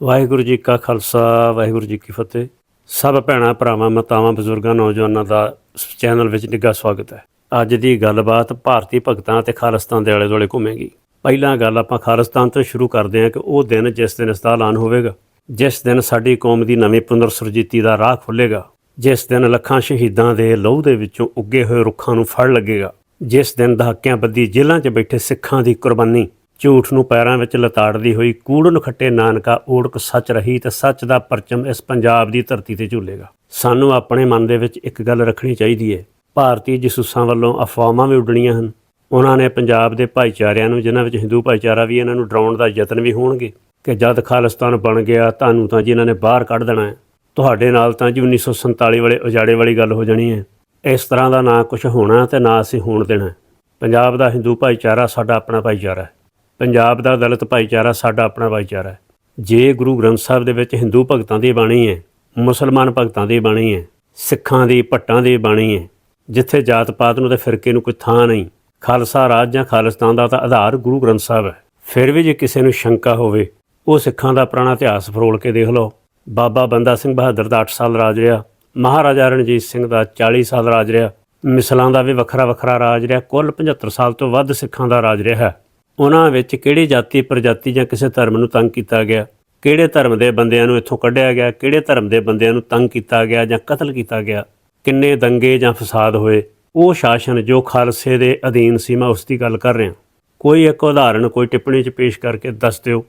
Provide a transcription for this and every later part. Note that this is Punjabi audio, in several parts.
ਵਾਹਿਗੁਰੂ ਜੀ ਕਾ ਖਾਲਸਾ, ਵਾਹਿਗੁਰੂ ਜੀ ਕੀ ਫਤਿਹ। ਸਭ ਭੈਣਾਂ, ਭਰਾਵਾਂ, ਮਾਤਾਵਾਂ, ਬਜ਼ੁਰਗਾਂ, ਨੌਜਵਾਨਾਂ ਦਾ ਚੈਨਲ ਵਿੱਚ ਨਿੱਘਾ ਸਵਾਗਤ ਹੈ। ਅੱਜ ਦੀ ਗੱਲਬਾਤ ਭਾਰਤੀ ਭਗਤਾਂ ਤੇ ਖਾਲਿਸਤਾਨ ਦੇ ਆਲੇ ਦੁਆਲੇ ਘੁੰਮੇਗੀ। ਪਹਿਲਾਂ ਗੱਲ ਆਪਾਂ ਖਾਲਿਸਤਾਨ ਤੋਂ ਸ਼ੁਰੂ ਕਰਦੇ ਹਾਂ ਕਿ ਉਹ ਦਿਨ ਜਿਸ ਦਿਨ ਇਸ ਦਾ ਐਲਾਨ ਹੋਵੇਗਾ, ਜਿਸ ਦਿਨ ਸਾਡੀ ਕੌਮ ਦੀ ਨਵੀਂ ਪੁਨਰ ਸੁਰਜੀਤੀ ਦਾ ਰਾਹ ਖੁੱਲੇਗਾ ਜਿਸ ਦਿਨ ਲੱਖਾਂ ਸ਼ਹੀਦਾਂ ਦੇ ਲਹੂ ਦੇ ਵਿੱਚੋਂ ਉੱਗੇ ਹੋਏ ਰੁੱਖਾਂ ਨੂੰ ਫੜ ਲੱਗੇਗਾ, ਜਿਸ ਦਿਨ ਦਹਾਕਿਆਂ ਬੱਦੀ ਜੇਲ੍ਹਾਂ 'ਚ ਬੈਠੇ ਸਿੱਖਾਂ ਦੀ ਕੁਰਬਾਨੀ ਝੂਠ ਨੂੰ ਪੈਰਾਂ ਵਿੱਚ ਲਤਾੜਦੀ ਹੋਈ ਕੂੜਨ ਖੱਟੇ ਨਾਨਕਾ ਓੜਕ ਸੱਚ ਰਹੀ ਤੇ ਸੱਚ ਦਾ ਪਰਚਮ ਇਸ ਪੰਜਾਬ ਦੀ ਧਰਤੀ ਤੇ ਝੂਲੇਗਾ। ਸਾਨੂੰ ਆਪਣੇ ਮਨ ਦੇ ਵਿੱਚ ਇੱਕ ਗੱਲ ਰੱਖਣੀ ਚਾਹੀਦੀ ਹੈ ਭਾਰਤੀ ਜਸੂਸਾਂ ਵੱਲੋਂ ਅਫਵਾਹਾਂ ਵੀ ਉੱਡਣੀਆਂ ਹਨ। ਉਹਨਾਂ ਨੇ ਪੰਜਾਬ ਦੇ ਭਾਈਚਾਰਿਆਂ ਨੂੰ, ਜਿਨ੍ਹਾਂ ਵਿੱਚ ਹਿੰਦੂ ਭਾਈਚਾਰਾ ਵੀ ਇਹਨਾਂ ਨੂੰ ਡਰਾਉਣ ਦਾ ਯਤਨ ਵੀ ਹੋਣਗੇ, ਕਿ ਜਦ ਖਾਲਿਸਤਾਨ ਬਣ ਗਿਆ ਤੁਹਾਨੂੰ ਤਾਂ ਜੀ ਇਹਨਾਂ ਨੇ ਬਾਹਰ ਕੱਢ ਦੇਣਾ ਹੈ। ਤੁਹਾਡੇ ਨਾਲ ਤਾਂ ਜੀ 1947 ਵਾਲੇ ਉਜਾੜੇ ਵਾਲੀ ਗੱਲ ਹੋ ਜਾਣੀ ਹੈ। ਇਸ ਤਰ੍ਹਾਂ ਦਾ ਨਾ ਕੁਝ ਹੋਣਾ ਤੇ ਨਾ ਅਸੀਂ ਹੋਣ ਦੇਣਾ ਪੰਜਾਬ ਦਾ ਹਿੰਦੂ ਭਾਈਚਾਰਾ ਸਾਡਾ ਆਪਣਾ ਭਾਈਚਾਰਾ ਹੈ। ਪੰਜਾਬ ਦਾ ਦਲਿਤ ਭਾਈਚਾਰਾ ਸਾਡਾ ਆਪਣਾ ਭਾਈਚਾਰਾ ਹੈ। ਜੇ ਗੁਰੂ ਗ੍ਰੰਥ ਸਾਹਿਬ ਦੇ ਵਿੱਚ ਹਿੰਦੂ ਭਗਤਾਂ ਦੀ ਬਾਣੀ ਹੈ, ਮੁਸਲਮਾਨ ਭਗਤਾਂ ਦੀ ਬਾਣੀ ਹੈ, ਸਿੱਖਾਂ ਦੀ, ਭੱਟਾਂ ਦੀ ਬਾਣੀ ਹੈ, ਜਿੱਥੇ ਜਾਤ ਪਾਤ ਨੂੰ ਤੇ ਫਿਰਕੇ ਨੂੰ ਕੋਈ ਥਾਂ ਨਹੀਂ, ਖਾਲਸਾ ਰਾਜ ਜਾਂ ਖਾਲਿਸਤਾਨ ਦਾ ਤਾਂ ਆਧਾਰ ਗੁਰੂ ਗ੍ਰੰਥ ਸਾਹਿਬ ਹੈ। ਫਿਰ ਵੀ ਜੇ ਕਿਸੇ ਨੂੰ ਸ਼ੰਕਾ ਹੋਵੇ, ਉਹ ਸਿੱਖਾਂ ਦਾ ਪੁਰਾਣਾ ਇਤਿਹਾਸ ਫਰੋਲ ਕੇ ਦੇਖ ਲਓ। ਬਾਬਾ ਬੰਦਾ ਸਿੰਘ ਬਹਾਦਰ ਦਾ 8 ਸਾਲ ਰਾਜ ਰਿਹਾ, ਮਹਾਰਾਜਾ ਰਣਜੀਤ ਸਿੰਘ ਦਾ 40 ਸਾਲ ਰਾਜ ਰਿਹਾ, ਮਿਸਲਾਂ ਦਾ ਵੀ ਵੱਖਰਾ ਵੱਖਰਾ ਰਾਜ ਰਿਹਾ, ਕੁੱਲ 75 ਸਾਲ ਤੋਂ ਵੱਧ ਸਿੱਖਾਂ ਦਾ ਰਾਜ ਰਿਹਾ ਉਹਨਾਂ ਵਿੱਚ ਕਿਹੜੀ ਜਾਤੀ, ਪ੍ਰਜਾਤੀ ਜਾਂ ਕਿਸੇ ਧਰਮ ਨੂੰ ਤੰਗ ਕੀਤਾ ਗਿਆ? ਕਿਹੜੇ ਧਰਮ ਦੇ ਬੰਦਿਆਂ ਨੂੰ ਇੱਥੋਂ ਕੱਢਿਆ ਗਿਆ? ਕਿਹੜੇ ਧਰਮ ਦੇ ਬੰਦਿਆਂ ਨੂੰ ਤੰਗ ਕੀਤਾ ਗਿਆ ਜਾਂ ਕਤਲ ਕੀਤਾ ਗਿਆ? ਕਿੰਨੇ ਦੰਗੇ ਜਾਂ ਫਸਾਦ ਹੋਏ? ਉਹ ਸ਼ਾਸਨ ਜੋ ਖਾਲਸੇ ਦੇ ਅਧੀਨ ਸੀ, ਮੈਂ ਉਸ ਦੀ ਗੱਲ ਕਰ ਰਿਹਾ। ਕੋਈ ਇੱਕ ਉਦਾਹਰਣ ਕੋਈ ਟਿੱਪਣੀ 'ਚ ਪੇਸ਼ ਕਰਕੇ ਦੱਸ ਦਿਓ।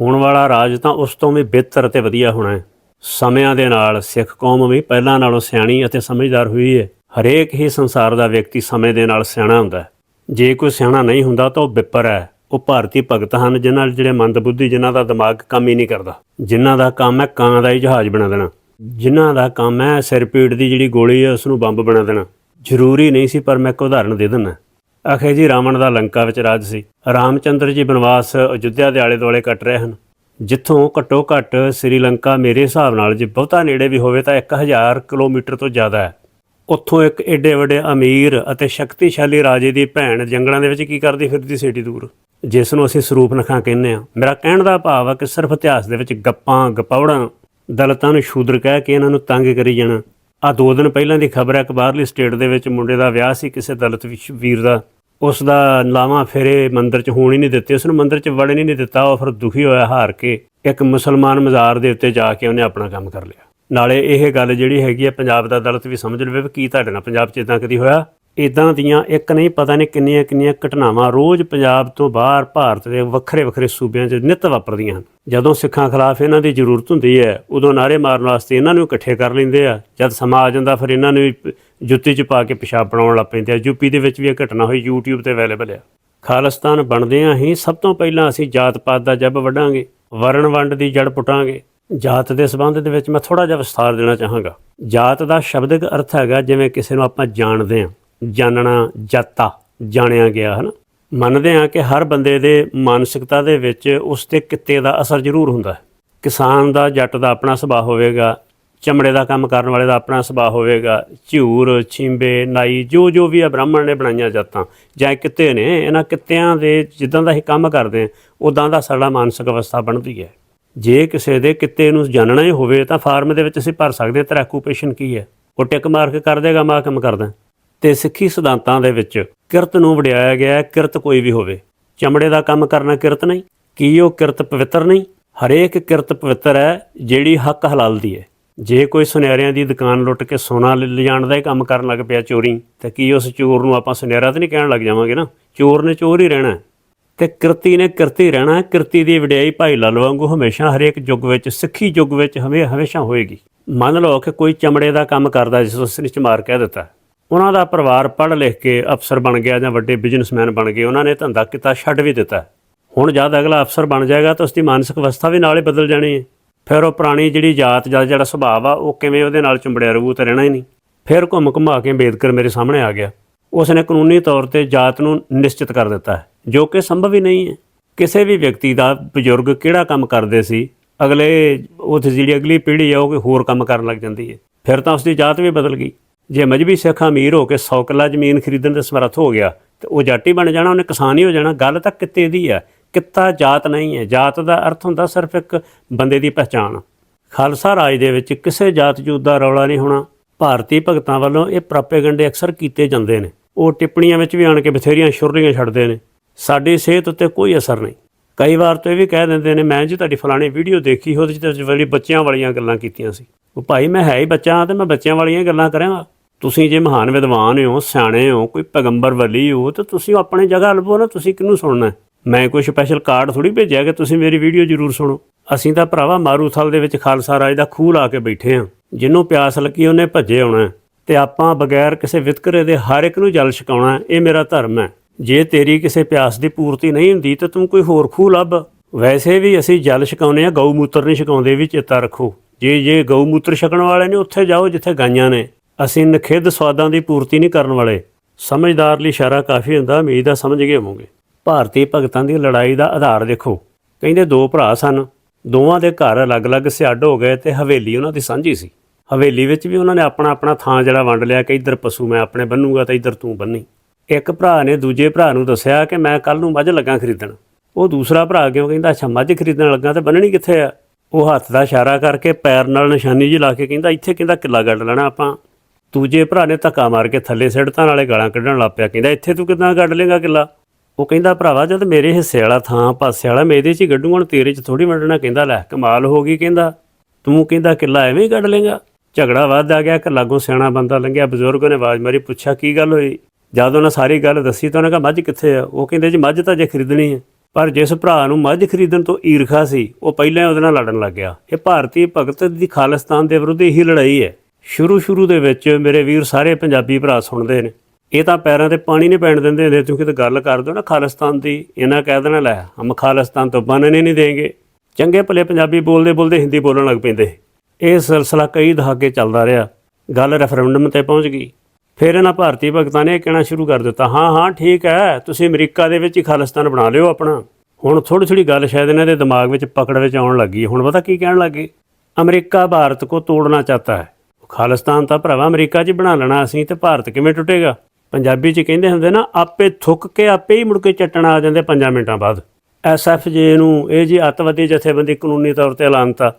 ਹੋਣ ਵਾਲਾ ਰਾਜ ਤਾਂ ਉਸ ਤੋਂ ਵੀ ਬਿਹਤਰ ਅਤੇ ਵਧੀਆ ਹੋਣਾ ਹੈ। ਸਮਿਆਂ ਦੇ ਨਾਲ ਸਿੱਖ ਕੌਮ ਵੀ ਪਹਿਲਾਂ ਨਾਲੋਂ ਸਿਆਣੀ ਅਤੇ ਸਮਝਦਾਰ ਹੋਈ ਹੈ ਹਰੇਕ ਹੀ ਸੰਸਾਰ ਦਾ ਵਿਅਕਤੀ ਸਮੇਂ ਦੇ ਨਾਲ ਸਿਆਣਾ ਹੁੰਦਾ ਹੈ। ਜੇ ਕੋਈ ਸਿਆਣਾ ਨਹੀਂ ਹੁੰਦਾ ਤਾਂ ਉਹ ਵਿਪਰ ਹੈ। ਉਹ ਭਾਰਤੀ ਭਗਤ ਹਨ, ਜਿਨ੍ਹਾਂ ਜਿਹੜੇ ਮੰਦਬੁੱਧੀ, ਜਿਨ੍ਹਾਂ ਦਾ ਦਿਮਾਗ ਕੰਮ ਹੀ ਨਹੀਂ ਕਰਦਾ। ਜਿਨ੍ਹਾਂ ਦਾ ਕੰਮ ਹੈ ਕਾਂ ਦਾ ਹੀ ਜਹਾਜ਼ ਬਣਾ ਦੇਣਾ। ਜਿਨ੍ਹਾਂ ਦਾ ਕੰਮ ਹੈ ਸਿਰ ਪੀੜ ਦੀ ਜਿਹੜੀ ਗੋਲੀ ਹੈ ਉਸ ਨੂੰ ਬੰਬ ਬਣਾ ਦੇਣਾ। ਜ਼ਰੂਰੀ ਨਹੀਂ ਸੀ, ਪਰ ਮੈਂ ਇੱਕ ਉਦਾਹਰਣ ਦੇ ਦਿੰਦਾ। ਆਖੇ ਜੀ, ਰਾਵਣ ਦਾ ਲੰਕਾ ਵਿੱਚ ਰਾਜ ਸੀ। ਰਾਮਚੰਦਰ ਜੀ ਬਨਵਾਸ ਅਯੁੱਧਿਆ ਦੇ ਆਲੇ ਦੁਆਲੇ ਕੱਟ ਰਹੇ ਹਨ। ਜਿੱਥੋਂ ਘੱਟੋ ਘੱਟ ਸ੍ਰੀਲੰਕਾ ਮੇਰੇ ਹਿਸਾਬ ਨਾਲ ਜੇ ਬਹੁਤਾ ਨੇੜੇ ਵੀ ਹੋਵੇ ਤਾਂ 1000 ਕਿਲੋਮੀਟਰ ਤੋਂ ਜ਼ਿਆਦਾ ਹੈ। ਉੱਥੋਂ ਇੱਕ ਏਡੇ ਵੱਡੇ ਅਮੀਰ ਅਤੇ ਸ਼ਕਤੀਸ਼ਾਲੀ ਰਾਜੇ ਦੀ ਭੈਣ ਜੰਗਲਾਂ ਦੇ ਵਿੱਚ ਕੀ ਕਰਦੀ ਫਿਰਦੀ ਸੀ ਏਡੀ ਦੂਰ? ਜਿਸ ਨੂੰ ਅਸੀਂ ਸਰੂਪ ਨਖਾਂ ਕਹਿੰਦੇ ਆ ਮੇਰਾ ਕਹਿਣ ਦਾ ਭਾਵ ਆ ਕਿ ਸਿਰਫ ਇਤਿਹਾਸ ਦੇ ਵਿੱਚ ਗੱਪਾਂ, ਗਪੌੜਾਂ, ਦਲਤਾਂ ਨੂੰ ਸ਼ੂਦਰ ਕਹਿ ਕੇ ਇਹਨਾਂ ਨੂੰ ਤੰਗ ਕਰੀ ਜਾਣਾ। ਆ ਦੋ ਦਿਨ ਪਹਿਲਾਂ ਦੀ ਖਬਰ ਹੈ ਕਿ ਬਾਹਰਲੀ ਸਟੇਟ ਦੇ ਵਿੱਚ ਮੁੰਡੇ ਦਾ ਵਿਆਹ ਸੀ, ਕਿਸੇ ਦਲਤ ਵਿਸ਼- ਵੀਰ ਦਾ। ਉਸ ਦਾ ਲਾਵਾਂ ਫੇਰੇ ਮੰਦਰ 'ਚ ਹੋਣ ਹੀ ਨਹੀਂ ਦਿੱਤੇ, ਉਸ ਨੂੰ ਮੰਦਿਰ 'ਚ ਵੜਨ ਹੀ ਨਹੀਂ ਦਿੱਤਾ, ਉਹ ਫਿਰ ਦੁਖੀ ਹੋਇਆ ਹਾਰ ਕੇ ਇੱਕ ਮੁਸਲਮਾਨ ਮਜ਼ਾਰ ਦੇ ਉੱਤੇ ਜਾ ਕੇ ਉਹਨੇ ਆਪਣਾ ਕੰਮ ਕਰ ਲਿਆ। ਨਾਲੇ ਇਹ ਗੱਲ ਜਿਹੜੀ ਹੈਗੀ ਆ, ਪੰਜਾਬ ਦਾ ਅਦਾਲਤ ਵੀ ਸਮਝ ਲਵੇ ਵੀ ਕੀ ਤੁਹਾਡੇ ਨਾਲ ਪੰਜਾਬ 'ਚ ਇਦਾਂ ਕਦੀ ਹੋਇਆ? ਇਦਾਂ ਦੀਆਂ ਇੱਕ ਨਹੀਂ, ਪਤਾ ਨਹੀਂ ਕਿੰਨੀਆਂ ਕਿੰਨੀਆਂ ਘਟਨਾਵਾਂ ਰੋਜ਼ ਪੰਜਾਬ ਤੋਂ ਬਾਹਰ ਭਾਰਤ ਦੇ ਵੱਖਰੇ ਵੱਖਰੇ ਸੂਬਿਆਂ 'ਚ ਨਿਤ ਵਾਪਰਦੀਆਂ ਹਨ। ਜਦੋਂ ਸਿੱਖਾਂ ਖਿਲਾਫ ਇਹਨਾਂ ਦੀ ਜ਼ਰੂਰਤ ਹੁੰਦੀ ਹੈ, ਉਦੋਂ ਨਾਰੇ ਮਾਰਨ ਵਾਸਤੇ ਇਹਨਾਂ ਨੂੰ ਇਕੱਠੇ ਕਰ ਲੈਂਦੇ ਆ। ਜਦ ਸਮਾਂ ਆ ਜਾਂਦਾ, ਫਿਰ ਇਹਨਾਂ ਨੂੰ ਵੀ ਜੁੱਤੀ 'ਚ ਪਾ ਕੇ ਪਿਸ਼ਾਬ ਬਣਾਉਣ ਲੱਗ ਪੈਂਦੇ ਆ। ਯੂਪੀ ਦੇ ਵਿੱਚ ਵੀ ਇਹ ਘਟਨਾ ਹੋਈ, YouTube ਤੇ ਅਵੇਲੇਬਲ ਆ। ਖਾਲਿਸਤਾਨ ਬਣਦਿਆਂ ਹੀ ਸਭ ਤੋਂ ਪਹਿਲਾਂ ਅਸੀਂ ਜਾਤ ਪਾਤ ਦਾ ਜੱਬ ਵੱਢਾਂਗੇ। ਵਰਣ ਵੰਡ ਦੀ ਜੜ ਪੁੱਟਾਂਗੇ। ਜਾਤ ਦੇ ਸੰਬੰਧ ਦੇ ਵਿੱਚ ਮੈਂ ਥੋੜਾ ਜਿਹਾ ਵਿਸਥਾਰ ਦੇਣਾ ਚਾਹਾਂਗਾ। ਜਾਤ ਦਾ ਸ਼ਬਦਿਕ ਅਰਥ ਹੈਗਾ ਜਿਵੇਂ ਕਿਸੇ ਨੂੰ ਆਪਾਂ ਜਾਣਦੇ ਹਾਂ। ਜਾਣਨਾ ਜਾਤਾ, ਜਾਣਿਆ ਗਿਆ, ਹਨ? ਮੰਨਦੇ ਹਾਂ ਕਿ ਹਰ ਬੰਦੇ ਦੇ ਮਾਨਸਿਕਤਾ ਦੇ ਵਿੱਚ ਉਸ ਤੇ ਕਿੱਤੇ ਦਾ ਅਸਰ ਜ਼ਰੂਰ ਹੁੰਦਾ ਹੈ। ਕਿਸਾਨ ਦਾ ਜੱਟ ਦਾ ਆਪਣਾ ਸੁਭਾਅ ਹੋਵੇਗਾ, ਚਮੜੇ ਦਾ ਕੰਮ ਕਰਨ ਵਾਲੇ ਦਾ ਆਪਣਾ ਸੁਭਾਅ ਹੋਵੇਗਾ ਝੂਰ ਛਿੰਬੇ, ਨਾਈ, ਜੋ ਜੋ ਵੀ ਆ ਬ੍ਰਾਹਮਣ ਨੇ ਬਣਾਈਆਂ ਜਾਤਾਂ, ਜਾਂ ਇਹ ਕਿੱਤੇ ਨੇ, ਇਹਨਾਂ ਕਿੱਤਿਆਂ ਦੇ ਜਿੱਦਾਂ ਦਾ ਅਸੀਂ ਕੰਮ ਕਰਦੇ ਹਾਂ ਉਦਾਂ ਦਾ ਸਾਡਾ ਮਾਨਸਿਕ ਅਵਸਥਾ ਬਣਦੀ ਹੈ। ਜੇ ਕਿਸੇ ਦੇ ਕਿੱਤੇ ਨੂੰ ਜਾਣਨਾ ਹੀ ਹੋਵੇ ਤਾਂ ਫਾਰਮ ਦੇ ਵਿੱਚ ਅਸੀਂ ਭਰ ਸਕਦੇ ਹਾਂ ਤੇਰਾ ਆਕੂਪੇਸ਼ਨ ਕੀ ਹੈ। ਉਹ ਟਿਕ ਮਾਰ ਕੇ ਕਰ ਦੇਗਾ ਮੈਂ ਕੰਮ ਕਰਦਾ ਤੇ ਸਿੱਖੀ ਸਿਧਾਂਤਾਂ ਦੇ ਵਿੱਚ ਕਿਰਤ ਨੂੰ ਵਡਿਆਇਆ ਗਿਆ ਹੈ, ਕਿਰਤ ਕੋਈ ਵੀ ਹੋਵੇ। ਚਮੜੇ ਦਾ ਕੰਮ ਕਰਨਾ ਕਿਰਤ ਨਹੀਂ, ਕੀ ਉਹ ਕਿਰਤ ਪਵਿੱਤਰ ਨਹੀਂ? ਹਰੇਕ ਕਿਰਤ ਪਵਿੱਤਰ ਹੈ, ਜਿਹੜੀ ਹੱਕ ਹਲਾਲ ਦੀ ਹੈ। ਜੇ ਕੋਈ ਸੁਨਿਆਰਿਆਂ ਦੀ ਦੁਕਾਨ ਲੁੱਟ ਕੇ ਸੋਨਾ ਲ- ਲਿਜਾਣ ਦਾ ਹੀ ਕੰਮ ਕਰਨ ਲੱਗ ਪਿਆ ਚੋਰੀ, ਤਾਂ ਕੀ ਉਸ ਚੋਰ ਨੂੰ ਆਪਾਂ ਸੁਨਿਆਰਾ ਤਾਂ ਨਹੀਂ ਕਹਿਣ ਲੱਗ ਜਾਵਾਂਗੇ ਨਾ? ਚੋਰ ਨੇ ਚੋਰ ਹੀ ਰਹਿਣਾ ਤੇ ਕਿਰਤੀ ਨੇ ਕਿਰਤੀ ਰਹਿਣਾ ਕਿਰਤੀ ਦੀ ਵਡਿਆਈ ਭਾਈ ਲਾਲ ਵਾਂਗੂ ਹਮੇਸ਼ਾ ਹਰੇਕ ਯੁੱਗ ਵਿੱਚ, ਸਿੱਖੀ ਯੁੱਗ ਵਿੱਚ ਹਮੇ, ਹਮੇਸ਼ਾ ਹੋਏਗੀ। ਮੰਨ ਲਓ ਕਿ ਕੋਈ ਚਮੜੇ ਦਾ ਕੰਮ ਕਰਦਾ ਜਿਸ ਨੂੰ ਉਸ ਨੇ ਚਮਾਰ ਕਹਿ ਦਿੱਤਾ। ਉਹਨਾਂ ਦਾ ਪਰਿਵਾਰ ਪੜ੍ਹ ਲਿਖ ਕੇ ਅਫਸਰ ਬਣ ਗਿਆ ਜਾਂ ਵੱਡੇ ਬਿਜ਼ਨਸਮੈਨ ਬਣ ਗਏ, ਉਹਨਾਂ ਨੇ ਧੰਦਾ ਕੀਤਾ, ਛੱਡ ਵੀ ਦਿੱਤਾ। ਹੁਣ ਜਦ ਅਗਲਾ ਅਫਸਰ ਬਣ ਜਾਏਗਾ ਤਾਂ ਉਸਦੀ ਮਾਨਸਿਕ ਅਵਸਥਾ ਵੀ ਨਾਲ ਹੀ ਬਦਲ ਜਾਣੀ ਹੈ। ਫਿਰ ਉਹ ਪੁਰਾਣੀ ਜਿਹੜੀ ਜਾਤ ਜਾਂ ਜਿਹੜਾ ਸੁਭਾਅ ਆ ਉਹ ਕਿਵੇਂ ਉਹਦੇ ਨਾਲ ਚੁੰਬੜਿਆ ਰਹੂ ਤਾਂ ਰਹਿਣਾ ਹੀ ਨਹੀਂ। ਫਿਰ ਘੁੰਮ ਘੁਮਾ ਕੇ ਅੰਬੇਦਕਰ ਮੇਰੇ ਸਾਹਮਣੇ ਆ ਗਿਆ। ਉਸ ਨੇ ਕਾਨੂੰਨੀ ਤੌਰ ਤੇ ਜਾਤ ਨੂੰ ਨਿਸ਼ਚਿਤ ਕਰ ਦਿੱਤਾ ਹੈ, ਜੋ ਕਿ ਸੰਭਵ ਹੀ ਨਹੀਂ ਹੈ। ਕਿਸੇ ਵੀ ਵਿਅਕਤੀ ਦਾ ਬਜ਼ੁਰਗ ਕਿਹੜਾ ਕੰਮ ਕਰਦੇ ਸੀ, ਅਗਲੇ ਉਹ ਜਿਹੜੀ ਅਗਲੀ ਪੀੜ੍ਹੀ ਆ, ਉਹ ਕੋਈ ਹੋਰ ਕੰਮ ਕਰਨ ਲੱਗ ਜਾਂਦੀ ਹੈ। ਫਿਰ ਤਾਂ ਉਸ ਦੀ ਜਾਤ ਵੀ ਬਦਲ ਗਈ। ਜੇ ਮਜਬੀ ਸਿੱਖ ਅਮੀਰ ਹੋ ਕੇ 100 ਕਿੱਲਾ ਜ਼ਮੀਨ ਖਰੀਦਣ ਦੇ ਸਮਰੱਥ ਹੋ ਗਿਆ, ਤੇ ਉਹ ਜਾਟੀ ਬਣ ਜਾਣਾ, ਉਹਨੇ ਕਿਸਾਨ ਹੀ ਹੋ ਜਾਣਾ, ਗੱਲ ਤਾਂ ਕਿੱਤੇ ਦੀ ਹੈ। ਕਿੱਤਾ ਜਾਤ ਨਹੀਂ ਹੈ। ਜਾਤ ਦਾ ਅਰਥ ਹੁੰਦਾ ਸਿਰਫ ਇੱਕ ਬੰਦੇ ਦੀ ਪਛਾਣ ਖਾਲਸਾ ਰਾਜ ਦੇ ਵਿੱਚ ਕਿਸੇ ਜਾਤ ਜੂਤ ਦਾ ਰੌਲਾ ਨਹੀਂ ਹੋਣਾ। ਭਾਰਤੀ ਭਗਤਾਂ ਵੱਲੋਂ ਇਹ ਪ੍ਰਾਪੇਗੰਡੇ ਅਕਸਰ ਕੀਤੇ ਜਾਂਦੇ ਨੇ। ਉਹ ਟਿੱਪਣੀਆਂ ਵਿੱਚ ਵੀ ਆਣ ਕੇ ਬਥੇਰੀਆਂ ਸ਼ੁਰਲੀਆਂ ਛੱਡਦੇ ਨੇ। ਸਾਡੀ ਸਿਹਤ ਉੱਤੇ ਕੋਈ ਅਸਰ ਨਹੀਂ। ਕਈ ਵਾਰ ਤਾਂ ਇਹ ਵੀ ਕਹਿ ਦਿੰਦੇ ਨੇ, ਮੈਂ ਜੀ ਤੁਹਾਡੀ ਫਲਾਣੀ ਵੀਡੀਓ ਦੇਖੀ, ਉਹਦੇ 'ਚ ਤਾਂ ਜਿਹੜੀ ਬੱਚਿਆਂ ਵਾਲੀਆਂ ਗੱਲਾਂ ਕੀਤੀਆਂ ਸੀ। ਉਹ ਭਾਈ ਮੈਂ ਹੈ ਹੀ ਬੱਚਾ ਹਾਂ ਤੇ ਮੈਂ ਬੱਚਿਆਂ ਵਾਲੀਆਂ ਗੱਲਾਂ ਕਰਾਂਗਾ ਤੁਸੀਂ ਜੇ ਮਹਾਨ ਵਿਦਵਾਨ ਹੋ, ਸਿਆਣੇ ਹੋ, ਕੋਈ ਪੈਗੰਬਰ ਵਲੀ ਹੋ, ਤਾਂ ਤੁਸੀਂ ਆਪਣੇ ਜਗ੍ਹਾ ਲੱਭੋ ਨਾ, ਤੁਸੀਂ ਕਿਹਨੂੰ ਸੁਣਨਾ ਮੈਂ ਕੋਈ ਸਪੈਸ਼ਲ ਕਾਰਡ ਥੋੜੀ ਭੇਜਿਆ ਕਿ ਤੁਸੀਂ ਮੇਰੀ ਵੀਡੀਓ ਜ਼ਰੂਰ ਸੁਣੋ। ਅਸੀਂ ਤਾਂ ਭਰਾਵਾ ਮਾਰੂਥਲ ਦੇ ਵਿੱਚ ਖਾਲਸਾ ਰਾਜ ਦਾ ਖੂਹ ਲਾ ਕੇ ਬੈਠੇ ਹਾਂ। ਜਿਹਨੂੰ ਪਿਆਸ ਲੱਗੀ ਉਹਨੇ ਭੱਜੇ ਆਉਣਾ ਤੇ ਆਪਾਂ ਬਗੈਰ ਕਿਸੇ ਵਿਤਕਰੇ ਦੇ ਹਰ ਇੱਕ ਨੂੰ ਜਲ ਛਕਾਉਣਾ, ਇਹ ਮੇਰਾ ਧਰਮ ਹੈ। ਜੇ ਤੇਰੀ ਕਿਸੇ ਪਿਆਸ ਦੀ ਪੂਰਤੀ ਨਹੀਂ ਹੁੰਦੀ ਤਾਂ ਤੂੰ ਕੋਈ ਹੋਰ ਖੂਹ ਲੱਭ। ਵੈਸੇ ਵੀ ਅਸੀਂ ਜਲ ਛਕਾਉਨੇ ਆ ਗਊ ਮੂਤਰ ਨਹੀਂ ਛਕਾਉਂਦੇ, ਵੀ ਚੇਤਾ ਰੱਖੋ। ਜੇ ਜੇ ਗਊ ਮੂਤਰ ਛਕਣ ਵਾਲੇ ਨੇ, ਉੱਥੇ ਜਾਓ ਜਿੱਥੇ ਗਾਈਆਂ ਨੇ। ਅਸੀਂ ਨਖਿੱਧ ਸਵਾਦਾਂ ਦੀ ਪੂਰਤੀ ਨਹੀਂ ਕਰਨ ਵਾਲੇ। ਸਮਝਦਾਰ ਲਈ ਇਸ਼ਾਰਾ ਕਾਫੀ ਹੁੰਦਾ, ਉਮੀਦ ਆ ਸਮਝ ਗਏ ਹੋਵੋਗੇ। ਭਾਰਤੀ ਭਗਤਾਂ ਦੀ ਲੜਾਈ ਦਾ ਆਧਾਰ ਦੇਖੋ। ਕਹਿੰਦੇ ਦੋ ਭਰਾ ਸਨ। ਦੋਵਾਂ ਦੇ ਘਰ ਅਲੱਗ-ਅਲੱਗ ਸਿਆਡ ਹੋ ਗਏ ਤੇ ਹਵੇਲੀ ਉਹਨਾਂ ਦੀ ਸਾਂਝੀ ਸੀ। ਹਵੇਲੀ ਵਿੱਚ ਵੀ ਉਹਨਾਂ ਨੇ ਆਪਣਾ ਆਪਣਾ ਥਾਂ ਜਿਹੜਾ ਵੰਡ ਲਿਆ ਕਿ ਇੱਧਰ ਪਸ਼ੂ ਮੈਂ ਆਪਣੇ ਬੰਨੂਗਾ ਤੇ ਇੱਧਰ ਤੂੰ ਬੰਨੀ। ਇੱਕ ਭਰਾ ਨੇ ਦੂਜੇ ਭਰਾ ਨੂੰ ਦੱਸਿਆ ਕਿ ਮੈਂ ਕੱਲ ਨੂੰ ਮੱਝ ਲੱਗਾ ਖਰੀਦਣ। ਉਹ ਦੂਸਰਾ ਭਰਾ ਕਿਉਂ ਕਹਿੰਦਾ, ਅੱਛਾ, ਮੱਝ ਖਰੀਦਣ ਲੱਗਾ ਤੇ ਬੰਨਣੀ ਕਿੱਥੇ ਆ? ਉਹ ਹੱਥ ਦਾ ਇਸ਼ਾਰਾ ਕਰਕੇ ਪੈਰ ਨਾਲ ਨਿਸ਼ਾਨੀ ਜੀ ਲਾ ਕੇ ਕਹਿੰਦਾ, ਇੱਥੇ ਕਹਿੰਦਾ ਕਿੱਲਾ ਗੱਡ ਲੈਣਾ ਆਪਾਂ। ਦੂਜੇ ਭਰਾ ਨੇ ਧੱਕਾ ਮਾਰ ਕੇ ਥੱਲੇ ਸਿੜਤਾਂ ਨਾਲੇ ਗਾਲਾਂ ਕੱਢਣ ਲੱਗ ਪਿਆ, ਕਹਿੰਦਾ, ਇੱਥੇ ਤੂੰ ਕਿੱਦਾਂ ਗੱਡ ਲੇਗਾ ਕਿੱਲਾ? ਉਹ ਕਹਿੰਦਾ, ਭਰਾਵਾ, ਜਦ ਮੇਰੇ ਹਿੱਸੇ ਵਾਲਾ ਥਾਂ, ਪਾਸੇ ਵਾਲਾ ਮੈਂ ਇਹਦੇ 'ਚ ਹੀ ਗੱਡੂਗਾ ਤੇਰੇ 'ਚ ਥੋੜੀ ਵੰਡਣਾ, ਕਹਿੰਦਾ, ਲੈ, ਕਮਾਲ ਹੋ ਗਈ, ਕਹਿੰਦਾ। ਤੂੰ ਕਹਿੰਦਾ ਕਿੱਲਾ ਐਵੇਂ ਹੀ ਕੱਢ ਲੇਗਾ ਝਗੜਾ ਵੱਧ ਆ ਗਿਆ ਕਿ ਲਾਗੋਂ ਸਿਆਣਾ ਬੰਦਾ ਲੰਘਿਆ, ਬਜ਼ੁਰਗ ਨੇ ਆਵਾਜ਼ ਮਾਰੀ, ਪੁੱਛਿਆ, ਕੀ ਗੱਲ ਹੋਈ? ਜਦ ਉਹਨਾਂ ਸਾਰੀ ਗੱਲ ਦੱਸੀ ਤਾਂ ਉਹਨਾਂ ਕਿਹਾ, ਮੱਝ ਕਿੱਥੇ ਆ? ਉਹ ਕਹਿੰਦੇ, ਜੀ, ਮੱਝ ਤਾਂ ਜੇ ਖਰੀਦਣੀ ਹੈ ਪਰ ਜਿਸ ਭਰਾ ਨੂੰ ਮੱਝ ਖਰੀਦਣ ਤੋਂ ਈਰਖਾ ਸੀ, ਉਹ ਪਹਿਲਾਂ ਉਹਦੇ ਨਾਲ ਲੜਨ ਲੱਗ ਗਿਆ। ਇਹ ਭਾਰਤੀ ਭਗਤ ਦੀ ਖਾਲਿਸਤਾਨ ਦੇ ਵਿਰੁੱਧ ਹੀ ਲੜਾਈ ਹੈ। ਸ਼ੁਰੂ ਸ਼ੁਰੂ ਦੇ ਵਿੱਚ ਮੇਰੇ ਵੀਰ ਸਾਰੇ ਪੰਜਾਬੀ ਭਰਾ ਸੁਣਦੇ ਨੇ। ਇਹ ਤਾਂ ਪੈਰਾਂ ਤੇ ਪਾਣੀ ਨਹੀਂ ਪੈਣ ਦਿੰਦੇ ਹੁੰਦੇ, ਤੁਸੀਂ ਕਿਤੇ ਗੱਲ ਕਰ ਦਿਓ ਨਾ ਖਾਲਿਸਤਾਨ ਦੀ, ਇਹਨਾਂ ਕਹਿ ਦੇਣਾ, ਲੈ, ਹਮ ਖਾਲਿਸਤਾਨ ਤੋਂ ਬਣਨੇ ਨਹੀਂ ਦੇਂਗੇ ਚੰਗੇ ਭਲੇ ਪੰਜਾਬੀ ਬੋਲਦੇ ਬੋਲਦੇ ਹਿੰਦੀ ਬੋਲਣ ਲੱਗ ਪੈਂਦੇ। ਇਹ ਸਿਲਸਿਲਾ ਕਈ ਦਹਾਕੇ ਚੱਲਦਾ ਰਿਹਾ। ਗੱਲ ਰੈਫਰੈਂਡਮ ਤੇ ਪਹੁੰਚ ਗਈ। ਫਿਰ ਇਹਨਾਂ ਭਾਰਤੀ ਭਗਤਾਂ ਨੇ ਇਹ ਕਹਿਣਾ ਸ਼ੁਰੂ ਕਰ ਦਿੱਤਾ, ਹਾਂ ਹਾਂ, ਠੀਕ ਹੈ, ਤੁਸੀਂ ਅਮਰੀਕਾ ਦੇ ਵਿੱਚ ਹੀ ਖਾਲਿਸਤਾਨ ਬਣਾ ਲਿਓ ਆਪਣਾ। ਹੁਣ ਥੋੜੀ ਥੋੜੀ ਗੱਲ ਸ਼ਾਇਦ ਇਹਨਾਂ ਦੇ ਦਿਮਾਗ ਵਿੱਚ ਪਕੜ ਵਿੱਚ ਆਉਣ ਲੱਗੀ। ਹੁਣ ਪਤਾ ਕੀ ਕਹਿਣ ਲੱਗੇ? ਅਮਰੀਕਾ ਭਾਰਤ ਕੋ ਤੋੜਨਾ ਚਾਹਤਾ ਹੈ। ਖਾਲਿਸਤਾਨ ਤਾਂ ਭਰਾਵਾ ਅਮਰੀਕਾ 'ਚ ਹੀ ਬਣਾ ਲੈਣਾ, ਅਸੀਂ ਤੇ ਭਾਰਤ ਕਿਵੇਂ ਟੁੱਟੇਗਾ? ਪੰਜਾਬੀ 'ਚ ਕਹਿੰਦੇ ਹੁੰਦੇ ਨਾ, ਆਪੇ ਥੁੱਕ ਕੇ, ਆਪੇ ਹੀ ਮੁੜ ਕੇ ਚੱਟਣ ਆ ਜਾਂਦੇ 5 ਮਿੰਟਾਂ ਬਾਅਦ। ਐਸਐਫਜੇ ਨੂੰ ਇਹ ਜੀ ਅੱਤਵਾਦੀ ਜਥੇਬੰਦੀ ਕਾਨੂੰਨੀ ਤੌਰ ਤੇ ਐਲਾਨਤਾ।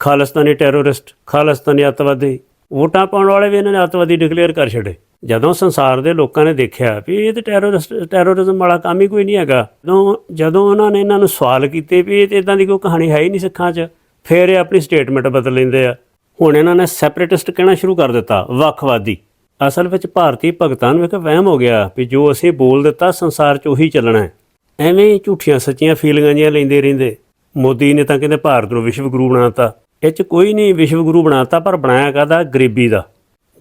ਖਾਲਿਸਤਾਨੀ ਟੈਰੋਰਿਸਟ, ਖਾਲਿਸਤਾਨੀ ਅੱਤਵਾਦੀ, ਵੋਟਾਂ ਪਾਉਣ ਵਾਲੇ ਵੀ ਇਹਨਾਂ ਨੇ ਅੱਤਵਾਦੀ ਡਿਕਲੇਅਰ ਕਰ ਛੱਡੇ। ਜਦੋਂ ਸੰਸਾਰ ਦੇ ਲੋਕਾਂ ਨੇ ਦੇਖਿਆ ਵੀ ਇਹ ਤੇ ਟੈਰੋਰਿਸਟ, ਟੈਰੋਰਿਜ਼ਮ ਵਾਲਾ ਕੰਮ ਹੀ ਕੋਈ ਨਹੀਂ ਹੈਗਾ, ਜਦੋਂ ਜਦੋਂ ਉਹਨਾਂ ਨੇ ਇਹਨਾਂ ਨੂੰ ਸਵਾਲ ਕੀਤੇ ਵੀ ਇਹ ਤੇ ਇਦਾਂ ਦੀ ਕੋਈ ਕਹਾਣੀ ਹੈ ਹੀ ਨਹੀਂ ਸਿੱਖਾਂ 'ਚ, ਫਿਰ ਇਹ ਆਪਣੀ ਸਟੇਟਮੈਂਟ ਬਦਲ ਲੈਂਦੇ ਆ। ਹੁਣ ਇਹਨਾਂ ਨੇ ਸੈਪਰੇਟਿਸਟ ਕਹਿਣਾ ਸ਼ੁਰੂ ਕਰ ਦਿੱਤਾ, ਵੱਖਵਾਦੀ। ਅਸਲ ਵਿੱਚ ਭਾਰਤੀ ਭਗਤਾਂ ਨੂੰ ਇੱਕ ਵਹਿਮ ਹੋ ਗਿਆ ਵੀ ਜੋ ਅਸੀਂ ਬੋਲ ਦਿੱਤਾ ਸੰਸਾਰ 'ਚ ਉਹੀ ਚੱਲਣਾ ਹੈ। ਐਵੇਂ ਝੂਠੀਆਂ ਸੱਚੀਆਂ ਫੀਲਿੰਗਾਂ ਜੀਆਂ ਲੈਂਦੇ ਰਹਿੰਦੇ। ਮੋਦੀ ਨੇ ਤਾਂ ਕਹਿੰਦੇ ਭਾਰਤ ਨੂੰ ਵਿਸ਼ਵ ਗੁਰੂ ਬਣਾਤਾ ਇਹ 'ਚ ਕੋਈ ਨਹੀਂ ਵਿਸ਼ਵ ਗੁਰੂ ਬਣਾਤਾ, ਪਰ ਬਣਾਇਆ ਕਾਹਦਾ? ਗਰੀਬੀ ਦਾ,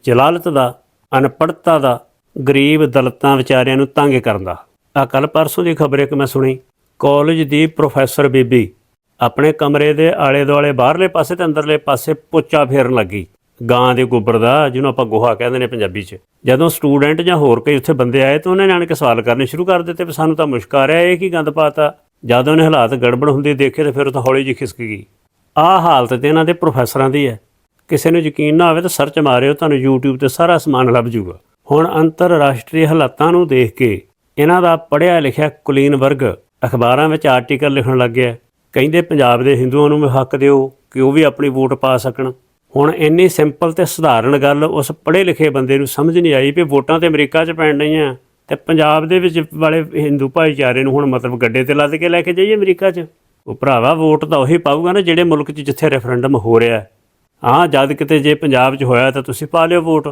ਜਲਾਲਤ ਦਾ, ਅਨਪੜ੍ਹਤਾ ਦਾ, ਗਰੀਬ ਦਲਤਾਂ ਵਿਚਾਰਿਆਂ ਨੂੰ ਤੰਗ ਕਰਨ ਦਾ। ਆ ਕੱਲ ਪਰਸੋਂ ਦੀ ਖਬਰ ਇੱਕ ਮੈਂ ਸੁਣੀ। ਕਾਲਜ ਦੀ ਪ੍ਰੋਫੈਸਰ ਬੀਬੀ ਆਪਣੇ ਕਮਰੇ ਦੇ ਆਲੇ ਦੁਆਲੇ ਬਾਹਰਲੇ ਪਾਸੇ ਤੇ ਅੰਦਰਲੇ ਪਾਸੇ ਪੋਚਾ ਫੇਰਨ ਲੱਗੀ। ਗਾਂ ਦੇ ਗੋਬਰ ਦਾ, ਜਿਹਨੂੰ ਆਪਾਂ ਗੋਹਾ ਕਹਿੰਦੇ ਨੇ ਪੰਜਾਬੀ 'ਚ। ਜਦੋਂ ਸਟੂਡੈਂਟ ਜਾਂ ਹੋਰ ਕੋਈ ਉੱਥੇ ਬੰਦੇ ਆਏ ਤਾਂ ਉਹਨਾਂ ਨੇ ਆਣ ਕੇ ਸਵਾਲ ਕਰਨੇ ਸ਼ੁਰੂ ਕਰ ਦਿੱਤੇ ਵੀ ਸਾਨੂੰ ਤਾਂ ਮੁਸ਼ਕ ਆ ਰਿਹਾ, ਇਹ ਕੀ ਗੰਦ ਪਾਤਾ? ਜਦੋਂ ਉਹਨੇ ਹਾਲਾਤ ਗੜਬੜ ਹੁੰਦੇ ਦੇਖੇ ਤਾਂ ਫਿਰ ਉਹ ਤਾਂ ਹੌਲੀ ਜਿਹੀ ਖਿਸਕ ਗਈ। ਆਹ ਹਾਲਤ ਤੇ ਇਹਨਾਂ ਦੇ ਪ੍ਰੋਫੈਸਰਾਂ ਦੀ ਹੈ। ਕਿਸੇ ਨੂੰ ਯਕੀਨ ਨਾ ਆਵੇ ਤਾਂ ਸਰਚ ਮਾਰਿਓ, ਤੁਹਾਨੂੰ YouTube ਤੇ ਸਾਰਾ ਸਮਾਨ ਲੱਭ ਜੂਗਾ ਹੁਣ ਅੰਤਰਰਾਸ਼ਟਰੀ ਹਾਲਾਤਾਂ ਨੂੰ ਦੇਖ ਕੇ ਇਹਨਾਂ ਦਾ ਪੜ੍ਹਿਆ ਲਿਖਿਆ ਕੁਲੀਨ ਵਰਗ ਅਖਬਾਰਾਂ ਵਿੱਚ ਆਰਟੀਕਲ ਲਿਖਣ ਲੱਗ ਗਿਆ ਕਹਿੰਦੇ ਪੰਜਾਬ ਦੇ ਹਿੰਦੂਆਂ ਨੂੰ ਵੀ ਹੱਕ ਦਿਓ ਕਿ ਉਹ ਵੀ ਆਪਣੀ ਵੋਟ ਪਾ ਸਕਣ। ਹੁਣ ਇੰਨੀ ਸਿੰਪਲ ਤੇ ਸਧਾਰਨ ਗੱਲ ਉਸ ਪੜ੍ਹੇ ਲਿਖੇ ਬੰਦੇ ਨੂੰ ਸਮਝ ਨਹੀਂ ਆਈ ਵੀ ਵੋਟਾਂ ਤੇ ਅਮਰੀਕਾ 'ਚ ਪੈਣ ਡਈਆਂ। ਤੇ ਪੰਜਾਬ ਦੇ ਵਿੱਚ ਵਾਲੇ ਹਿੰਦੂ ਭਾਈਚਾਰੇ ਨੂੰ ਹੁਣ ਮਤਲਬ ਗੱਡੇ ਤੇ ਲੱਦ ਕੇ ਲੈ ਕੇ ਜਾਈਏ ਅਮਰੀਕਾ 'ਚ। ਉਹ ਭਰਾਵਾ ਵੋਟ ਤਾਂ ਉਹੀ ਪਾਊਗਾ ਨਾ ਜਿਹੜੇ ਮੁਲਕ 'ਚ ਜਿੱਥੇ ਰੈਫਰੈਂਡਮ ਹੋ ਰਿਹਾ ਹਾਂ। ਜਦ ਕਿਤੇ ਜੇ ਪੰਜਾਬ 'ਚ ਹੋਇਆ ਤਾਂ ਤੁਸੀਂ ਪਾ ਲਿਓ ਵੋਟ।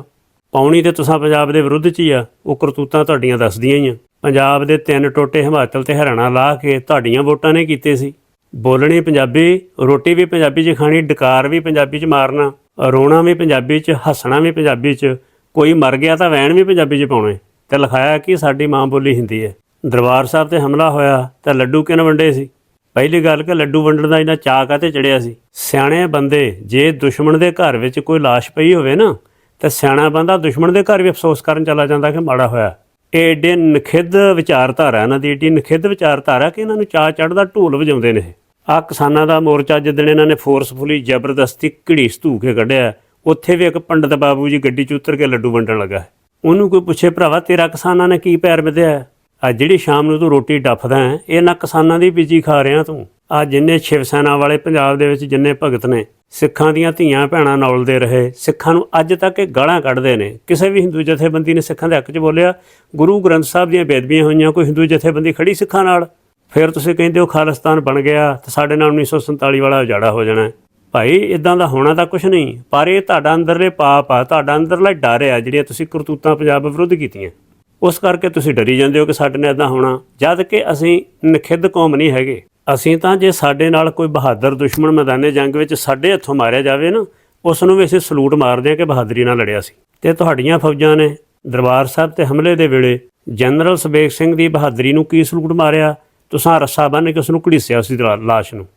ਪਾਉਣੀ ਤੇ ਤੁਸੀਂ ਪੰਜਾਬ ਦੇ ਵਿਰੁੱਧ 'ਚ ਹੀ ਆ। ਉਹ ਕਰਤੂਤਾਂ ਤੁਹਾਡੀਆਂ ਦੱਸਦੀਆਂ ਹੀ ਆ। ਪੰਜਾਬ ਦੇ ਤਿੰਨ ਟੋਟੇ ਹਿਮਾਚਲ ਤੇ ਹਰਿਆਣਾ ਲਾ ਕੇ ਤੁਹਾਡੀਆਂ ਵੋਟਾਂ ਨੇ ਕੀਤੇ ਸੀ। ਬੋਲਣੀ ਪੰਜਾਬੀ, ਰੋਟੀ ਵੀ ਪੰਜਾਬੀ 'ਚ ਖਾਣੀ, ਡਕਾਰ ਵੀ ਪੰਜਾਬੀ 'ਚ ਮਾਰਨਾ, ਰੋਣਾ ਵੀ ਪੰਜਾਬੀ 'ਚ, ਹੱਸਣਾ ਵੀ ਪੰਜਾਬੀ 'ਚ, ਕੋਈ ਮਰ ਗਿਆ ਤਾਂ ਵੈਣ ਵੀ ਪੰਜਾਬੀ 'ਚ ਪਾਉਣੇ ਤੇ ਲਿਖਾਇਆ ਕਿ ਸਾਡੀ ਮਾਂ ਬੋਲੀ ਹਿੰਦੀ ਹੈ। ਦਰਬਾਰ ਸਾਹਿਬ ਤੇ ਹਮਲਾ ਹੋਇਆ ਤਾਂ ਲੱਡੂ ਕਿਨ ਵੰਡੇ ਸੀ? ਪਹਿਲੀ ਗੱਲ ਕਿ ਲੱਡੂ ਵੰਡਣ ਦਾ ਇਹਨਾਂ ਚਾਅ ਕਾਤੇ ਚੜਿਆ ਸੀ? ਸਿਆਣੇ ਬੰਦੇ, ਜੇ ਦੁਸ਼ਮਣ ਦੇ ਘਰ ਵਿੱਚ ਕੋਈ ਲਾਸ਼ ਪਈ ਹੋਵੇ ਨਾ, ਤਾਂ ਸਿਆਣਾ ਬੰਦਾ ਦੁਸ਼ਮਣ ਦੇ ਘਰ ਵੀ ਅਫਸੋਸ ਕਰਨ ਚਲਾ ਜਾਂਦਾ ਕਿ ਮਾੜਾ ਹੋਇਆ। ਇਹ ਏਡੇ ਨਖਿੱਧ ਵਿਚਾਰਧਾਰਾ, ਇਹਨਾਂ ਦੀ ਏਡੀ ਨਖਿੱਧ ਵਿਚਾਰਧਾਰਾ ਕਿ ਇਹਨਾਂ ਨੂੰ ਚਾਅ ਚੜਦਾ ਢੋਲ ਵਜਾਉਂਦੇ ਨੇ। ਆ ਕਿਸਾਨਾਂ ਦਾ ਮੋਰਚਾ ਜਿੱਦਣ ਇਹਨਾਂ ਨੇ ਫੋਰਸਫੁਲੀ ਜ਼ਬਰਦਸਤੀ ਘੜੀਸ ਧੂ ਕੇ ਕੱਢਿਆ, ਉੱਥੇ ਵੀ ਇੱਕ ਪੰਡਤ ਬਾਬੂ ਜੀ ਗੱਡੀ 'ਚ ਉਤਰ ਕੇ ਲੱਡੂ ਵੰਡਣ ਲੱਗਾ। ਉਹਨੂੰ ਕੋਈ ਪੁੱਛੇ, ਭਰਾਵਾ, ਤੇਰਾ ਕਿਸਾਨਾਂ ਨੇ ਕੀ ਪੈਰ ਵਧਿਆ ਆ ਜਿਹੜੀ ਸ਼ਾਮ ਨੂੰ ਤੂੰ ਰੋਟੀ ਡੱਫਦਾ ਹੈ ਇਹ ਨਾ ਕਿਸਾਨਾਂ ਦੀ ਬੀਜੀ ਖਾ ਰਿਹਾ ਤੂੰ। ਆ ਜਿੰਨੇ ਸ਼ਿਵ ਸੈਨਾ ਵਾਲੇ ਪੰਜਾਬ ਦੇ ਵਿੱਚ ਜਿੰਨੇ ਭਗਤ ਨੇ, ਸਿੱਖਾਂ ਦੀਆਂ ਧੀਆਂ ਭੈਣਾਂ ਨੌਲਦੇ ਰਹੇ, ਸਿੱਖਾਂ ਨੂੰ ਅੱਜ ਤੱਕ ਇਹ ਗਾਲਾਂ ਕੱਢਦੇ ਨੇ। ਕਿਸੇ ਵੀ ਹਿੰਦੂ ਜਥੇਬੰਦੀ ਨੇ ਸਿੱਖਾਂ ਦੇ ਹੱਕ 'ਚ ਬੋਲਿਆ, ਗੁਰੂ ਗ੍ਰੰਥ ਸਾਹਿਬ ਦੀਆਂ ਬੇਦਬੀਆਂ ਹੋਈਆਂ, ਕੋਈ ਹਿੰਦੂ ਜਥੇਬੰਦੀ ਖੜੀ ਸਿੱਖਾਂ ਨਾਲ? ਫਿਰ ਤੁਸੀਂ ਕਹਿੰਦੇ ਹੋ ਖਾਲਿਸਤਾਨ ਬਣ ਗਿਆ, ਤੇ ਸਾਡੇ ਨਾਲ 1947 ਵਾਲਾ ਉਜਾੜਾ ਹੋ ਜਾਣਾ ਭਾਈ ਇਦਾਂ ਦਾ ਹੋਣਾ ਤਾਂ ਕੁਝ ਨਹੀਂ, ਪਰ ਇਹ ਤੁਹਾਡਾ ਅੰਦਰਲੇ ਪਾਪ ਆ, ਤੁਹਾਡਾ ਅੰਦਰਲਾ ਡਰ ਆ ਜਿਹੜੀਆਂ ਤੁਸੀਂ ਕਰਤੂਤਾਂ ਪੰਜਾਬ ਵਿਰੁੱਧ ਕੀਤੀਆਂ। ਉਸ ਕਰਕੇ ਤੁਸੀਂ ਡਰੀ ਜਾਂਦੇ ਹੋ ਕਿ ਸਾਡੇ ਨਾਲ ਇਦਾਂ ਹੋਣਾ। ਜਦ ਕਿ ਅਸੀਂ ਨਖਿੱਧ ਕੌਮ ਨਹੀਂ ਹੈਗੇ। ਅਸੀਂ ਤਾਂ ਜੇ ਸਾਡੇ ਨਾਲ ਕੋਈ ਬਹਾਦਰ ਦੁਸ਼ਮਣ ਮੈਦਾਨੇ ਜੰਗ ਵਿੱਚ ਸਾਡੇ ਹੱਥੋਂ ਮਾਰਿਆ ਜਾਵੇ ਨਾ ਉਸ ਨੂੰ ਵੀ ਅਸੀਂ ਸਲੂਟ ਮਾਰਦੇ ਹਾਂ ਕਿ ਬਹਾਦਰੀ ਨਾਲ ਲੜਿਆ ਸੀ। ਤੇ ਤੁਹਾਡੀਆਂ ਫੌਜਾਂ ਨੇ ਦਰਬਾਰ ਸਾਹਿਬ ਤੇ ਹਮਲੇ ਦੇ ਵੇਲੇ ਜਨਰਲ ਸਬੇਗ ਸਿੰਘ ਦੀ ਬਹਾਦਰੀ ਨੂੰ ਕੀ ਸਲੂਟ ਮਾਰਿਆ? ਤੁਸੀਂ ਰੱਸਾ ਬੰਨ੍ਹ ਕੇ ਉਸ ਨੂੰ ਘੜੀਸਿਆ ਉਸ ਲਾ- ਲਾਸ਼ ਨੂੰ।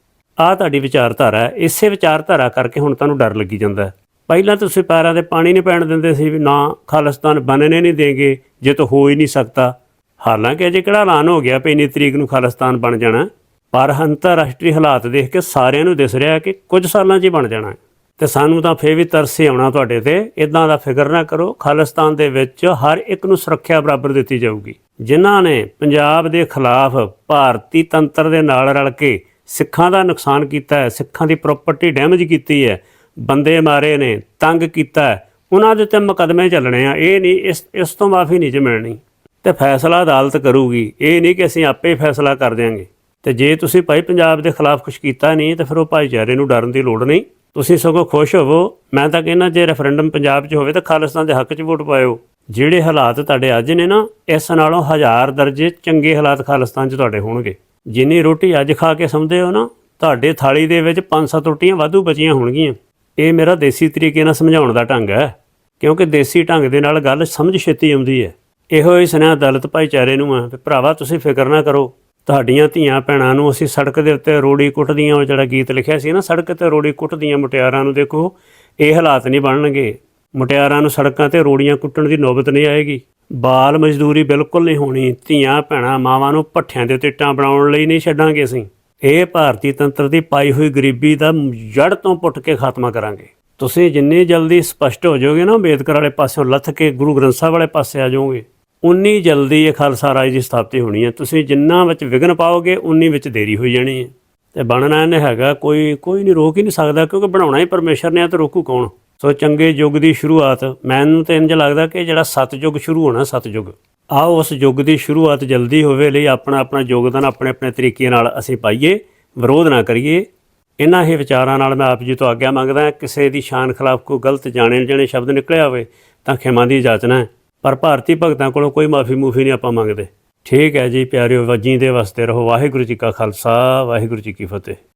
ਆਹ ਤੁਹਾਡੀ ਵਿਚਾਰਧਾਰਾ ਹੈ। ਇਸੇ ਵਿਚਾਰਧਾਰਾ ਕਰਕੇ ਹੁਣ ਤੁਹਾਨੂੰ ਡਰ ਲੱਗੀ ਜਾਂਦਾ ਹੈ। ਪਹਿਲਾਂ ਤੁਸੀਂ ਪੈਰਾਂ ਦੇ ਪਾਣੀ ਨਹੀਂ ਪੈਣ ਦਿੰਦੇ ਸੀ ਵੀ ਨਾ ਖਾਲਿਸਤਾਨ ਬਣਨੇ ਨਹੀਂ ਦੇਗੇ ਜੇ ਤਾਂ ਹੋ ਹੀ ਨਹੀਂ ਸਕਦਾ। ਹਾਲਾਂਕਿ ਅਜੇ ਕਿਹੜਾ ਐਲਾਨ ਹੋ ਗਿਆ ਵੀ ਇੰਨੀ ਤਰੀਕ ਨੂੰ ਖਾਲਿਸਤਾਨ ਬਣ ਜਾਣਾ? ਪਰ ਅੰਤਰਰਾਸ਼ਟਰੀ ਹਾਲਾਤ ਦੇਖ ਕੇ ਸਾਰਿਆਂ ਨੂੰ ਦਿਸ ਰਿਹਾ ਕਿ ਕੁਝ ਸਾਲਾਂ 'ਚ ਹੀ ਬਣ ਜਾਣਾ। ਹੈ। ਤੇ ਸਾਨੂੰ ਤਾਂ ਫੇਰ ਵੀ ਤਰਸੇ ਆਉਣਾ ਤੁਹਾਡੇ ਤੇ। ਇਦਾਂ ਦਾ ਫਿਕਰ ਨਾ ਕਰੋ, ਖਾਲਿਸਤਾਨ ਦੇ ਵਿੱਚ ਹਰ ਇੱਕ ਨੂੰ ਸੁਰੱਖਿਆ ਬਰਾਬਰ ਦਿੱਤੀ ਜਾਊਗੀ। ਜਿਨ੍ਹਾਂ ਨੇ ਪੰਜਾਬ ਦੇ ਖਿਲਾਫ ਭਾਰਤੀ ਤੰਤਰ ਦੇ ਨਾਲ ਰਲ ਕੇ ਸਿੱਖਾਂ ਦਾ ਨੁਕਸਾਨ ਕੀਤਾ ਹੈ, ਸਿੱਖਾਂ ਦੀ ਪ੍ਰਾਪਰਟੀ ਡੈਮੇਜ ਕੀਤੀ ਹੈ ਬੰਦੇ ਮਾਰੇ ਨੇ, ਤੰਗ ਕੀਤਾ ਉਹਨਾਂ ਦੇ ਉੱਤੇ ਮੁਕੱਦਮੇ ਚੱਲਣੇ ਆ। ਇਹ ਨਹੀਂ, ਇਸ ਇਸ ਤੋਂ ਮਾਫੀ ਨਹੀਂ ਜੇ ਮਿਲਣੀ। ਤੇ ਫੈਸਲਾ ਅਦਾਲਤ ਕਰੂਗੀ। ਇਹ ਨਹੀਂ ਕਿ ਅਸੀਂ ਆਪੇ ਫੈਸਲਾ ਕਰ ਦਿਆਂਗੇ। ਤੇ ਜੇ ਤੁਸੀਂ ਭਾਈ ਪੰਜਾਬ ਦੇ ਖਿਲਾਫ ਕੁਝ ਕੀਤਾ ਨਹੀਂ, ਤਾਂ ਫਿਰ ਉਹ ਭਾਈਚਾਰੇ ਨੂੰ ਡਰਨ ਦੀ ਲੋੜ ਨਹੀਂ। ਤੁਸੀਂ ਸਗੋਂ ਖੁਸ਼ ਹੋਵੋ। ਮੈਂ ਤਾਂ ਕਹਿੰਦਾ, ਜੇ ਰੈਫਰੈਂਡਮ ਪੰਜਾਬ 'ਚ ਹੋਵੇ, ਤਾਂ ਖਾਲਿਸਤਾਨ ਦੇ ਹੱਕ 'ਚ ਵੋਟ ਪਾਇਓ। ਜਿਹੜੇ ਹਾਲਾਤ ਤੁਹਾਡੇ ਅੱਜ ਨੇ ਨਾ, ਇਸ ਨਾਲੋਂ ਹਜ਼ਾਰ ਦਰਜੇ ਚੰਗੇ ਹਾਲਾਤ ਖਾਲਿਸਤਾਨ 'ਚ ਤੁਹਾਡੇ ਹੋਣਗੇ। ਜਿੰਨੀ ਰੋਟੀ ਅੱਜ ਖਾ ਕੇ ਸਮਝਦੇ ਹੋ ਨਾ, ਤੁਹਾਡੇ ਥਾਲੀ ਦੇ ਵਿੱਚ 5-7 ਰੋਟੀਆਂ ਵਾਧੂ ਬਚੀਆਂ ਹੋਣਗੀਆਂ। ਇਹ ਮੇਰਾ ਦੇਸੀ ਤਰੀਕੇ ਨਾਲ ਸਮਝਾਉਣ ਦਾ ਢੰਗ ਹੈ, ਕਿਉਂਕਿ ਦੇਸੀ ਢੰਗ ਦੇ ਨਾਲ ਗੱਲ ਸਮਝ ਛੇਤੀ ਆਉਂਦੀ ਹੈ। ਇਹੋ ਹੀ ਸੁਨੇਹਾ ਦਲਿਤ ਭਾਈਚਾਰੇ ਨੂੰ ਆ ਵੀ ਭਰਾਵਾ, ਤੁਸੀਂ ਫਿਕਰ ਨਾ ਕਰੋ। ਤੁਹਾਡੀਆਂ ਧੀਆਂ ਭੈਣਾਂ ਨੂੰ ਅਸੀਂ ਸੜਕ ਦੇ ਉੱਤੇ ਰੋੜੀ ਕੁੱਟਦੀਆਂ ਉਹ ਜਿਹੜਾ ਗੀਤ ਲਿਖਿਆ ਸੀ ਨਾ, ਸੜਕ ਤੇ ਰੋੜੀ ਕੁੱਟਦੀਆਂ ਮੁਟਿਆਰਾਂ ਨੂੰ ਦੇਖੋ, ਇਹ ਹਾਲਾਤ ਨਹੀਂ ਬਣਨਗੇ। ਮੁਟਿਆਰਾਂ ਨੂੰ ਸੜਕਾਂ ਤੇ ਰੋੜੀਆਂ ਕੁੱਟਣ ਦੀ ਨੌਬਤ ਨਹੀਂ ਆਏਗੀ। ਬਾਲ ਮਜ਼ਦੂਰੀ ਬਿਲਕੁਲ ਨਹੀਂ ਹੋਣੀ। ਧੀਆਂ ਭੈਣਾਂ ਮਾਵਾਂ ਨੂੰ ਭੱਠਿਆਂ ਦੇ ਉੱਤੇ ਇੱਟਾਂ ਬਣਾਉਣ ਲਈ ਨਹੀਂ ਛੱਡਾਂਗੇ ਅਸੀਂ। ਇਹ ਭਾਰਤੀ ਤੰਤਰ ਦੀ ਪਾਈ ਹੋਈ ਗਰੀਬੀ ਦਾ ਜੜ ਤੋਂ ਪੁੱਟ ਕੇ ਖਾਤਮਾ ਕਰਾਂਗੇ। ਤੁਸੀਂ ਜਿੰਨੀ ਜਲਦੀ ਸਪਸ਼ਟ ਹੋ ਜਾਓਗੇ ਨਾ ਅੰਬੇਦਕਰ ਵਾਲੇ ਪਾਸਿਓਂ ਲੱਥ ਕੇ, ਗੁਰੂ ਗ੍ਰੰਥ ਸਾਹਿਬ ਵਾਲੇ ਪਾਸੇ ਆ ਜਾਓਗੇ, ਉਨੀ ਜਲਦੀ ਇਹ ਖਾਲਸਾ ਰਾਜ ਦੀ ਸਥਾਪਤੀ ਹੋਣੀ ਹੈ। ਤੁਸੀਂ ਜਿੰਨਾ ਵਿੱਚ ਵਿਘਨ ਪਾਓਗੇ, ਉਨੀ ਵਿੱਚ ਦੇਰੀ ਹੋਈ ਜਾਣੀ ਹੈ। ਤੇ ਬਣਨਾ ਇਹਨੇ ਹੈਗਾ, ਕੋਈ ਕੋਈ ਨਹੀਂ ਰੋਕ ਹੀ ਨਹੀਂ ਸਕਦਾ, ਕਿਉਂਕਿ ਬਣਾਉਣਾ ਹੀ ਪਰਮੇਸ਼ਰ ਨੇ ਆ ਤੇ ਰੋਕੂ ਕੌਣ? ਸੋ ਚੰਗੇ ਯੁੱਗ ਦੀ ਸ਼ੁਰੂਆਤ, ਮੈਨੂੰ ਤਾਂ ਇੰਜ ਲੱਗਦਾ ਕਿ ਜਿਹੜਾ ਸਤਯੁਗ ਸ਼ੁਰੂ ਹੋਣਾ ਸਤਯੁਗ। ਆਓ ਉਸ ਯੁੱਗ ਦੀ ਸ਼ੁਰੂਆਤ ਜਲਦੀ ਹੋਵੇ ਲਈ ਆਪਣਾ ਆਪਣਾ ਯੋਗਦਾਨ ਆਪਣੇ ਆਪਣੇ ਤਰੀਕੇ ਨਾਲ ਅਸੀਂ ਪਾਈਏ, ਵਿਰੋਧ ਨਾ ਕਰੀਏ। ਇਹਨਾਂ ਹੀ ਵਿਚਾਰਾਂ ਨਾਲ ਮੈਂ ਆਪ ਜੀ ਤੋਂ ਆਗਿਆ ਮੰਗਦਾ ਕਿਸੇ ਦੀ ਸ਼ਾਨ ਖਿਲਾਫ ਕੋਈ ਗਲਤ ਜਾਣੇ ਜਾਣੇ ਸ਼ਬਦ ਨਿਕਲਿਆ ਹੋਵੇ ਤਾਂ ਖਿਮਾ ਦੀ ਜਾਚਨਾ ਹੈ। ਪਰ ਭਾਰਤੀ ਭਗਤਾਂ ਕੋਲੋਂ ਕੋਈ ਮਾਫੀ ਮੂਫੀ ਨਹੀਂ ਆਪਾਂ ਮੰਗਦੇ। ਠੀਕ ਹੈ ਜੀ, ਪਿਆਰਿਓ ਵਜੀਂਦੇ ਵਾਸਤੇ ਰਹੋ। ਵਾਹਿਗੁਰੂ ਜੀ ਕਾ ਖਾਲਸਾ, ਵਾਹਿਗੁਰੂ ਜੀ ਕੀ ਫਤਿਹ।